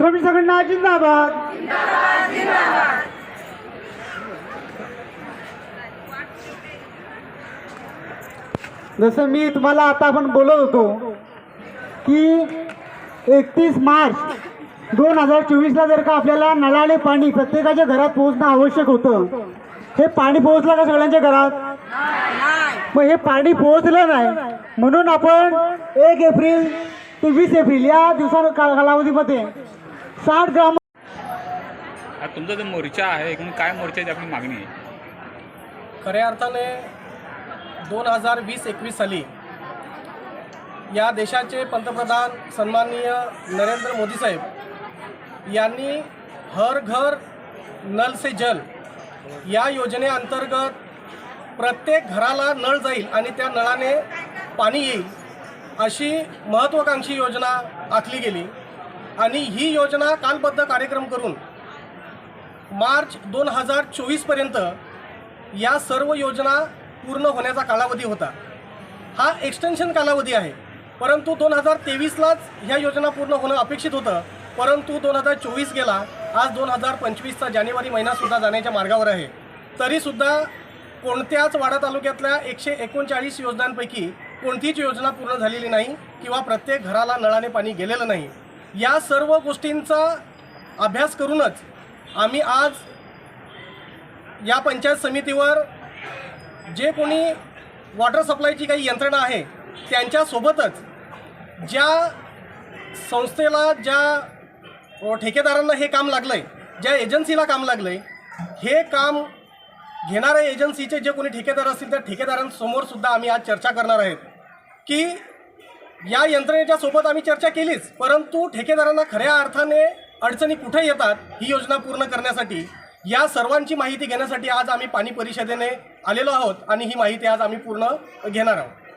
श्रमिक संघटना जिंदाबाद जसं मी तुम्हाला आता आपण बोलत होतो की एकतीस मार्च दोन हजार चोवीसला जर का आपल्याला नळाने पाणी प्रत्येकाच्या घरात पोहोचणं आवश्यक होतं हे पाणी पोहोचलं का सगळ्यांच्या घरात? मग हे पाणी पोहोचलं नाही. म्हणून आपण एक एप्रिल ते वीस एप्रिल या दिवसा का- कालावधीमध्ये साठ ग्राम तुमचा जो मोर्चा आहे एकूण काय मोर्चाची आपली मागणी आहे? खऱ्या अर्थाने दोन हजार वीस एकवीस साली या देशाचे पंतप्रधान सन्माननीय नरेंद्र मोदी साहेब यांनी हर घर नल से जल या योजनेअंतर्गत प्रत्येक घराला नळ जाईल आणि त्या नळाने पाणी येईल अशी महत्त्वाकांक्षी योजना आखली गेली. आणि ही योजना कालबद्ध कार्यक्रम करून मार्च दोन हजार चोवीसपर्यंत या सर्व योजना पूर्ण होण्याचा कालावधी होता. हा एक्सटेन्शन कालावधी आहे. परंतु दोन हजार तेवीसलाच ह्या योजना पूर्ण होणं अपेक्षित होतं. परंतु दोन हजार चोवीस गेला आज दोन हजार पंचवीसचा जानेवारी महिनासुद्धा जाण्याच्या मार्गावर आहे. तरीसुद्धा कोणत्याच वाडा तालुक्यातल्या एकशे एकोणचाळीस योजनांपैकी कोणतीच योजना पूर्ण झालेली नाही किंवा प्रत्येक घराला नळाने पाणी गेलेलं नाही. या सर्व गोष्टींचा अभ्यास करूनच आम्ही आज या पंचायत समितीवर जे कोणी वॉटर सप्लायची काही यंत्रणा आहे त्यांच्यासोबतच ज्या संस्थेला ज्या ठेकेदारांना हे काम लागलं आहे ज्या एजन्सीला काम लागलं आहे हे काम घेणाऱ्या एजन्सीचे जे कोणी ठेकेदार असतील त्या ठेकेदारांसमोरसुद्धा आम्ही आज चर्चा करणार आहेत की या यंत्रणेच्या सोबत आम्ही चर्चा केलीच परंतु ठेकेदारांना खऱ्या अर्थाने अडचणी कुठे येतात ही योजना पूर्ण करण्यासाठी या सर्वांची माहिती घेण्यासाठी आज आम्ही पाणी परिषदेने आलेलो आहोत आणि ही माहिती आज आम्ही पूर्ण घेणार आहोत.